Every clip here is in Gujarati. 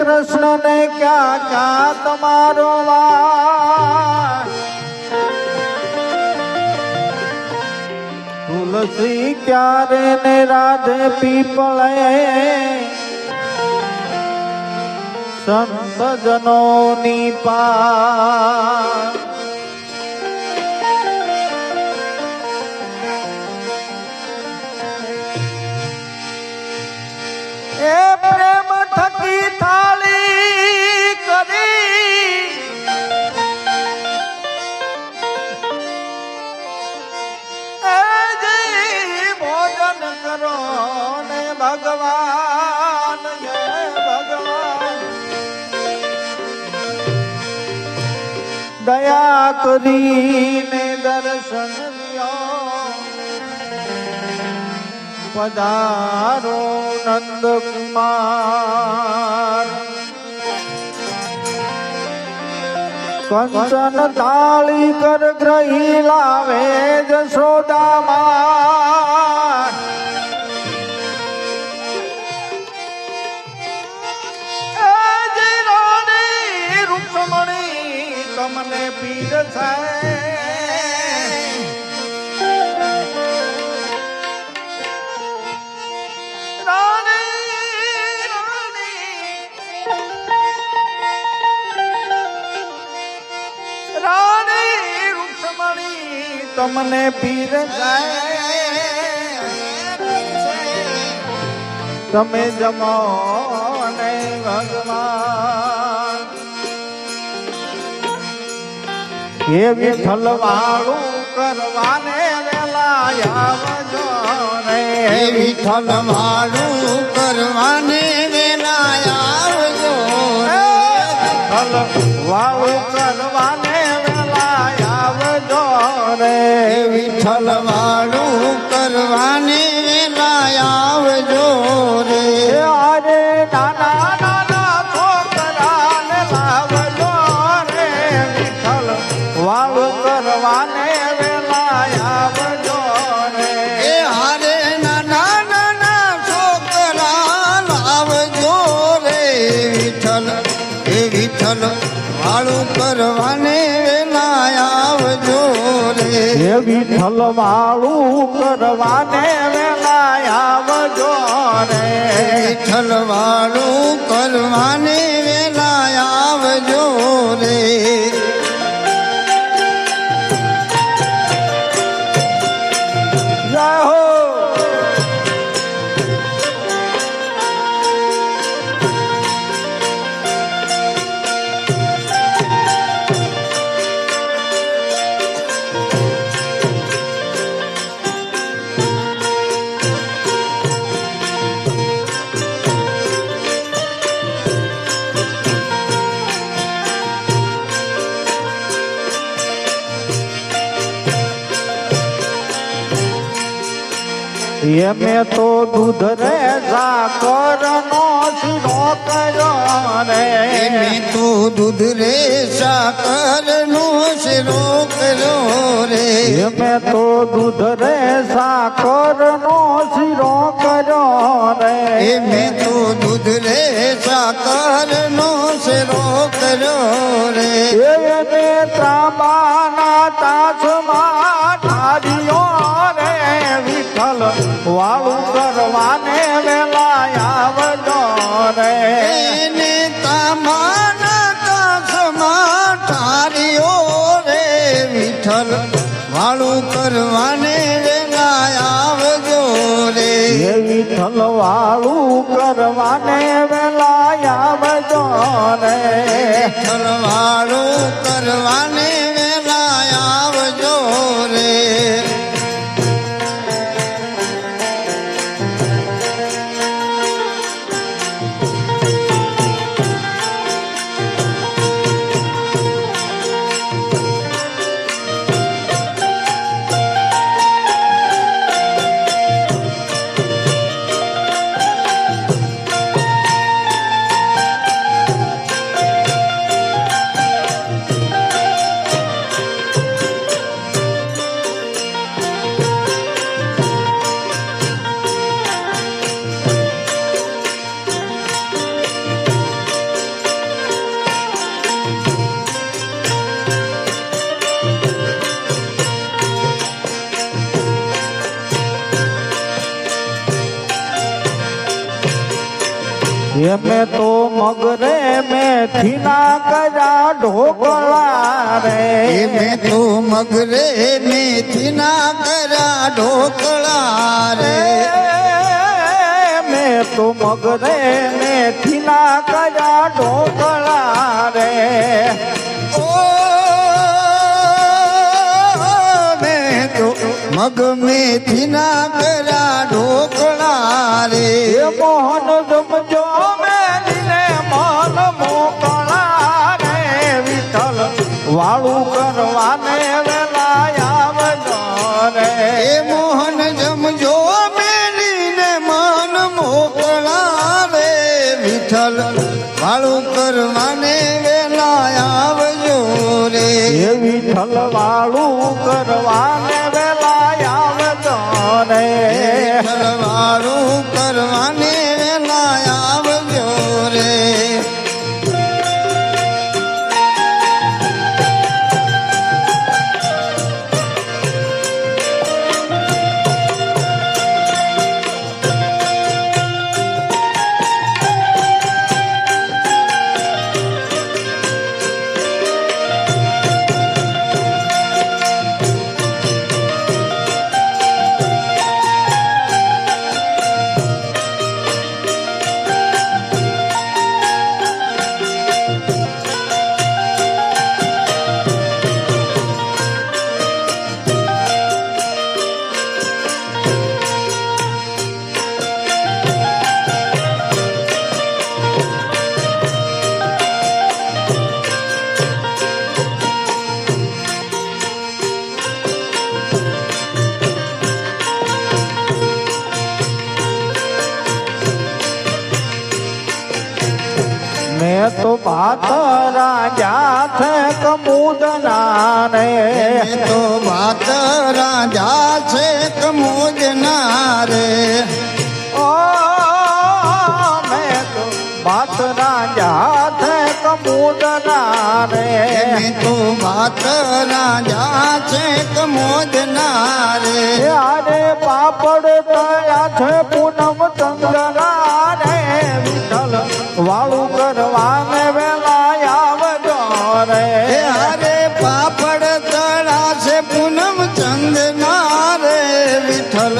કૃષ્ણ ને ક્યાં ક્યાં તમારો તુલસી ક્યારે ને રાધે પીપળે? સંત જનોની પા દયા કરીને દર્શન પધારો નંદ કુમાર. કંચન તાળી કર ગ્રહી લાવે જશોદામાં તમને પીર તમે જમો ને ભગવાન એ વિઠ્ઠલ વાળું કરવાને વેલા આવજો રે વિઠ્ઠલ મારું કરવાને વેલા આવજો રે. વાળું રે વિઠ્ઠલ મારું કરવાને વેલા આવજો રે. એ આરે નાના નાના છોકરાને લાવજો રે વિઠ્ઠલ. વાળું કરવાને વેલા આવજો રે. એ હારે નાના નાના છોકરા લાવજો રે વિઠ્ઠલ. વિઠ્ઠલ વાળું કરવાને એ વિઠ્ઠલ વાળું કરવાને વેલા આવજો રે. વિઠ્ઠલ વાળું કરવાને વેલા આવજો રે. એમે તો દૂધ રે સાકર નો શીરો કર્યો રે. મેં તો દૂધ રે સાકર નો શીરો કર્યો રે. એમે તો દૂધ રે સાકર નો શીરો કર્યો રે. એ મેં તો દૂધ રે સાકર નો શીરો કર્યો રે. એને ત્રાબાના તાજમાં ઠાર્યો રે. વિઠ્ઠલ વાળું કરવાને વેલા આવજો રે. એને તમારા કાસમાં રે વિઠ્ઠલ. વાળું કરવાને વેલા આવજો રે. વિઠ્ઠલ વાળું કરવાને વેલા આવજો રે. વિઠ્ઠલ વાળું કરવાને જેમે તો મગરે મેથીના કર્યા ઢોકળા રે. જેમે તો મગરે મેથીના કર્યા ઢોકળા રે. મે તો મગરે મેથીના કર્યા ઢોકળા રે. મગ મેથીના કર્યા ઢોકળા રે. મોહન સમજો એ વિઠ્ઠલ વાળું કરવાને વેલા આવજો રે. વિઠ્ઠલ તો ભાત રાજા છે કમુદના રે તો ભાત રાજા છે કમોજના રે ઓ મેં તો ભાત રાજા છે કમુદના રે તો ભાત રાજા છે કમોજના રે અરે પાપડ તયા છે પૂનમ ચંદ્રના. વિઠ્ઠલ વાળું કરવાને વેલા આવજો રે. હરે પાપડ તળા છે પૂનમ ચંદના રે. વિઠ્ઠલ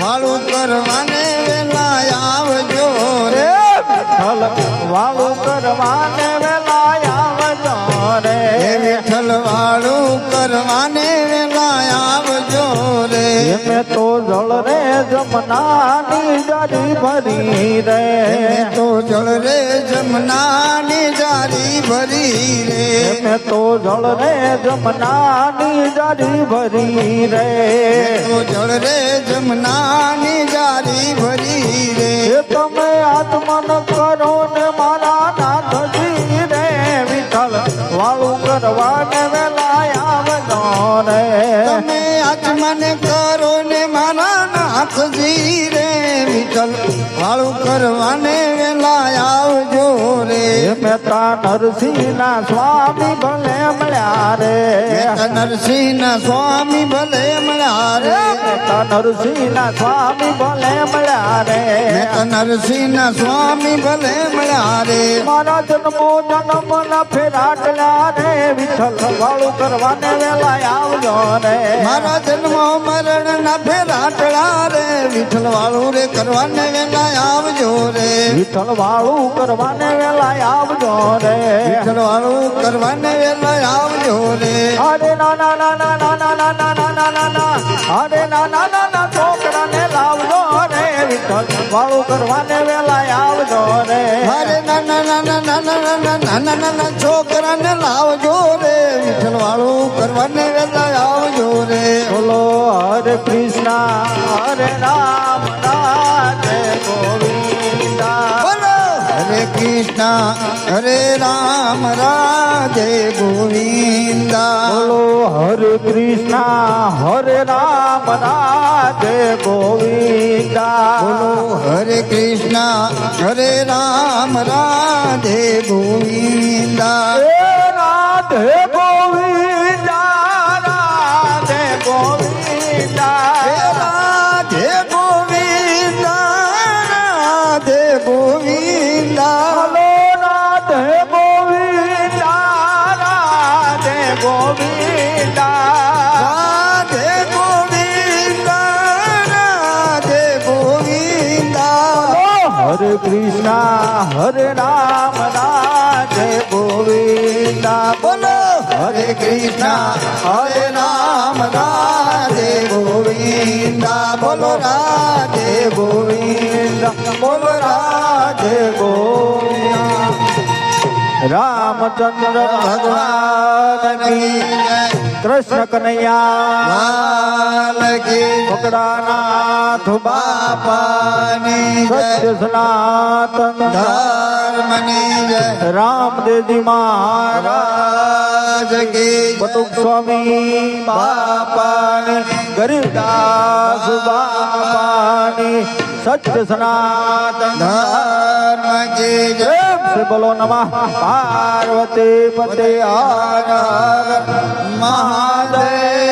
વાળું કરવાને વેલા આવજો રે. વિઠ્ઠલ વાળું કરવાને વેલા આવજો રે. વિઠ્ઠલ વાળું કરવાને વેલા આવજો રે. મેં તો જળ રે જમનાની જાડી ભરી રે. જળ રે જમનાની જારી ભરી રે. એમે તો જળ રે જમનાની જારી ભરી રે. તો જળ રે જમનાની જારી ભરી રે. તમે આત્મન કરો ને મારા નાથજી રે વિઠ્ઠલ. વાળું કરવાને વેલા આવજો રે. તમે આત્મન કરો ને મારા નાથજી રે વિઠ્ઠલ. વાળું કરવાને મહેતા નરસિંહ ના સ્વામી ભલે મળ્યા રે. નરસિંહ ના સ્વામી ભલે મળ્યા રે. મહેતા નરસિંહ ના સ્વામી ભલે મળ્યા નરસિંહ સ્વામી ભલે મળ્યા રે મારા જન્મો જન્મ ના ફેરાટલા રે વિઠ્ઠલ વાળું કરવાને વેલા આવજો રે મારા જન્મ મરણ ના ફેરાટડા રે વિઠ્ઠલ વાળું રે કરવાને વેલા આવજો રે વિઠ્ઠલ વાળું કરવાને વેલા આવજો રે વિઠ્ઠલ વાળું કરવાને વેલા આવજો રે અરે ના ના ના ના ના ના ના ના ના ના અરે ના ના વિઠ્ઠલ વાળું કરવાને વેલા આવજો રે મારે નાના નાના નાના નાના નાના નાના છોકરાને લાવજો રે વિઠ્ઠલ વાળું કરવાને વેલા આવજો રે બોલો હરે કૃષ્ણ હરે રામ રાધે ગોવિંદા કૃષ્ણ હરે રામ રાધે ગોવિંદા. બોલો હરે કૃષ્ણ હરે રામ રાધે ગોવિંદા. બોલો હરે કૃષ્ણ હરે રામ રાધે ગોવિંદા. કૃષ્ણ, હરે રામ રાધે ગોવિંદા. બોલો, હરે કૃષ્ણ, હરે રામ રાધે ગોવિંદા. બોલો, રાધે ગોવિંદ. બોલો, રાધે ગોવિંદ. રામચંદ્ર ભગવાન કૃષ્ણ કનૈયા પકડાનાથ બાપા બાપાની સત્ય સનાતન ધર્મની જય. રામદેવજી મહારાજ રાજ બટુક સ્વામી બાપાની ગરીબદાસ બાપાની સત્ય સનાતન ધર્મ હનુમાન કી જય બોલો નમઃ. પાર્વતી પતિ હર મહાદેવ.